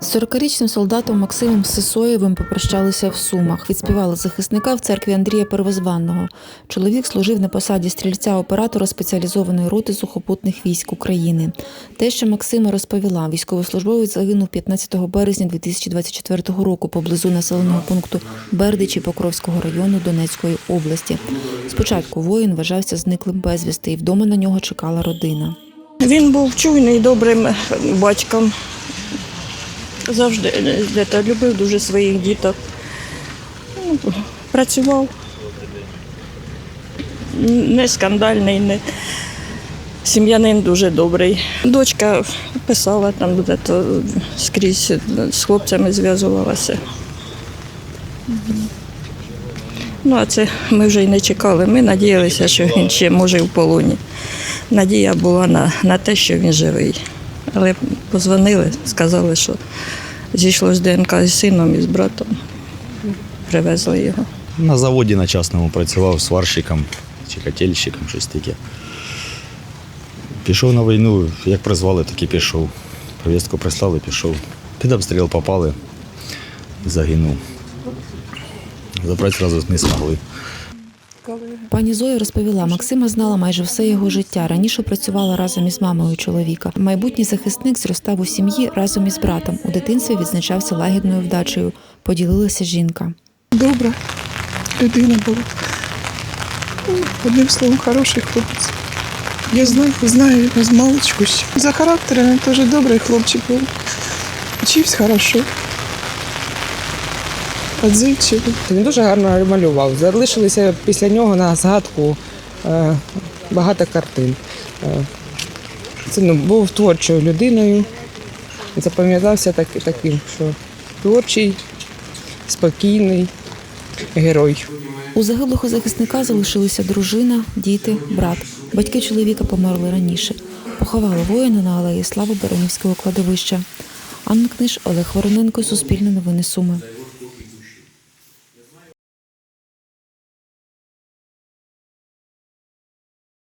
З 40-річним солдатом Максимом Сисоєвим попрощалися в Сумах. Відспівали захисника в церкві Андрія Первозванного. Чоловік служив на посаді стрільця-оператора спеціалізованої роти сухопутних військ України. Те, що Максима розповіла, військовослужбовець загинув 15 березня 2024 року поблизу населеного пункту Бердичі Покровського району Донецької області. Спочатку воїн вважався зниклим безвісти, і вдома на нього чекала родина. Він був чуйний, добрим батьком. Завжди е, де-то любив дуже своїх діток. Ну, Працював. Не скандальний, не сім'янин дуже добрий. Дочка писала там де-то скрізь з хлопцями зв'язувалася. Ну, а це ми вже й не чекали. Ми надіялися, що він ще може в полоні. Надія була на, на те, що він живий. Але позвонили, сказали, що зійшло з ДНК з сином і з братом. Привезли його. На заводі на частному працював сварщиком чи котельщиком, щось таке. Пішов на війну, як призвали, так і пішов. Повістку прислали, пішов. Під обстріл попали, загинув. Забрати одразу не змогли. Пані Зоя розповіла, Максима знала майже все його життя. Раніше працювала разом із мамою чоловіка. Майбутній захисник зростав у сім'ї разом із братом. У дитинстві відзначався лагідною вдачею. Поділилася жінка. Добра людина була. Ну, Одним словом, хороший хлопець. Я знаю, знаю його з маличку. За характером він теж добрий хлопчик був. Вчився хорошо. Отзивчивий. Він дуже гарно малював. Залишилися після нього на згадку е, багато картин. Е, це ну, був творчою людиною. Запам'ятався так, таким, що творчий, спокійний герой. У загиблого захисника залишилися дружина, діти, брат. Батьки чоловіка померли раніше. Поховали воїна на алеї Слави Баранівського кладовища. Анна Книж, Олег Вороненко, Суспільне новини Суми.